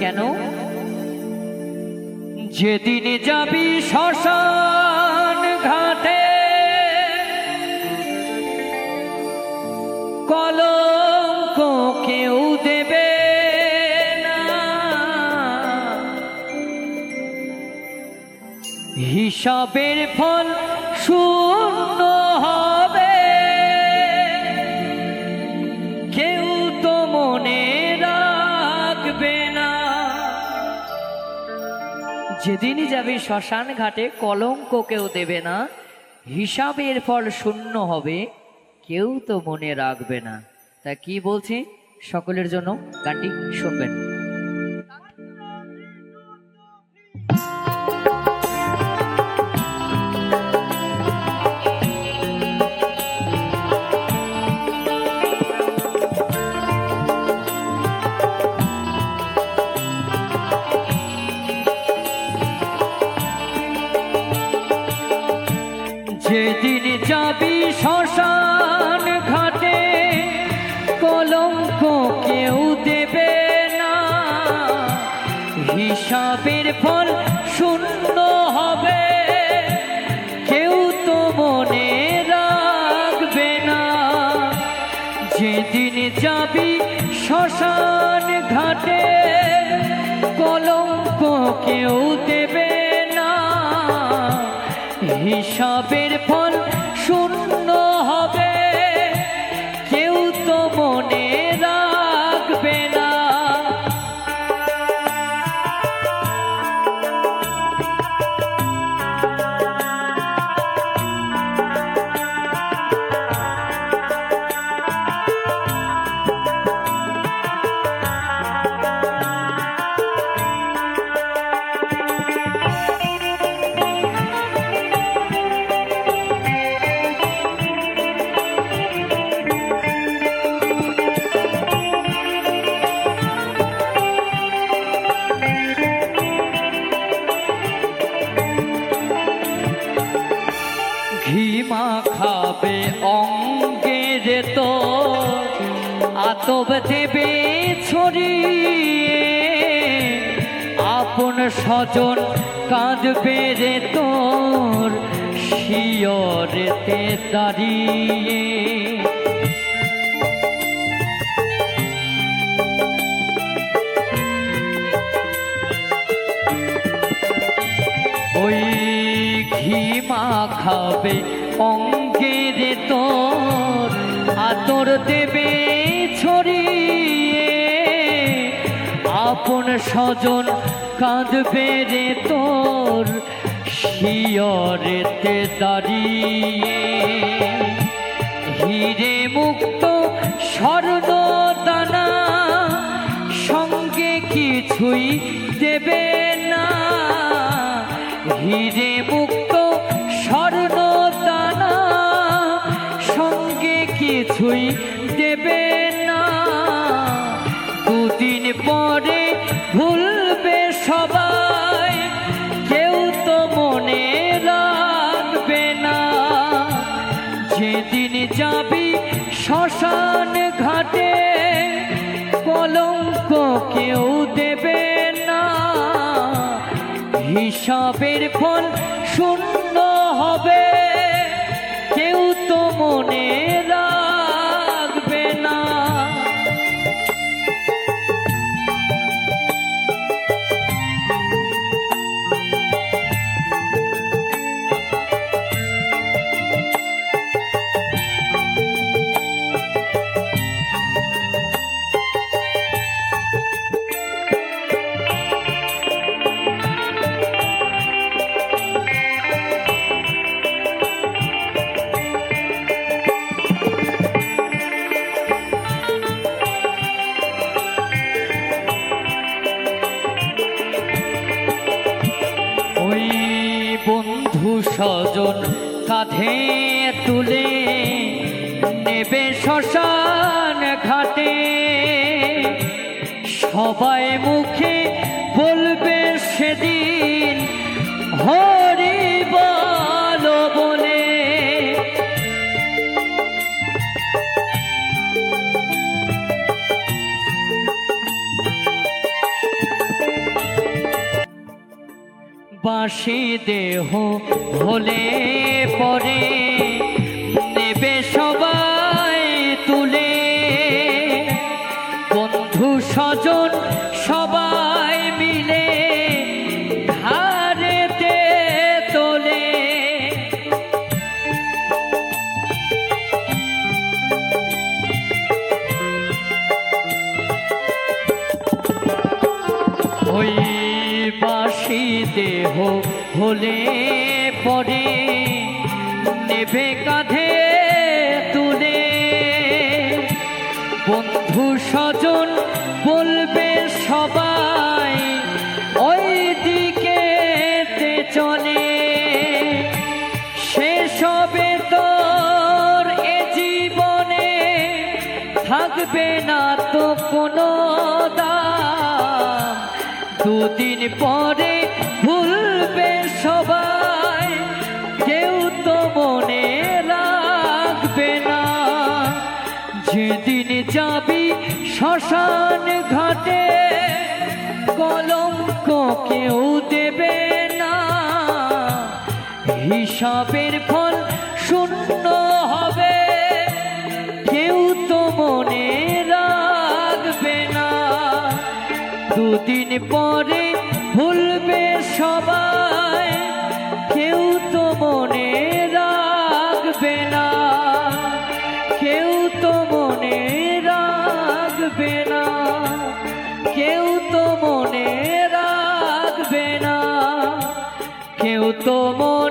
কেন? যেদিন যাবি শ্মশান ঘাটে কলঙ্ক কেউ দেবে না। হিসাবের ফল শূন্য যেদিনই যাবে শ্মশান ঘাটে কলঙ্ক কেউ দেবে না, হিসাবের ফল শূন্য হবে, কেউ তো মনে রাখবে না। তা কি বলছি? সকলের জন্য গানটি শুনবেন। হিসাবের ফল শূন্য হবে। কেউ তো মনে রাখবে না। যেদিন যাবি শ্মশান ঘাটে, কলঙ্ক কেউ দেবে না। হিসাবের ফল শূন্য আপন স্বজন কাঁদবে রে তোর শিয়রেতে দাঁড়িয়ে। ওই ঘি মাখাবে অঙ্গের তোর আতর দেবে আপন স্বজন কাঁদবে রে তোর শিয়রেতে দাঁড়িয়ে। হিরে মুক্ত স্বর্ণ দানা সঙ্গে কিছুই দেবে না। হিরে মুক্ত স্বর্ণ দানা সঙ্গে কিছুই কেউ দেবে না। হিসাবের ফল শূন্য স্বজন কাঁধে তুলে নেবে শ্মশান ঘাটে। সবাই মুখে বলবে সেদিন হরি বাসি দেহ হলে পরে নেবে সবাই তুলে। বন্ধু স্বজন সবাই মিলে ধারেতে তোলে। ওই দেহ হলে পরে নেবে কাঁধে তুলে। বন্ধু স্বজন বলবে সবাই, ওই দিকে চলে। সেসবে তোর এ জীবনে থাকবে না তো কোনো দাম। দুদিন পরে শ্মশান ঘাটে কলঙ্ক কেউ দেবে না। হিসাবের ফল শূন্য হবে, কেউ তো মনে রাখবে না। দুদিন পরে ভুলবে সবাই, কেউ তো মনে রাখবে না কেউ তো মনে রাখবে না কেউ তো মনে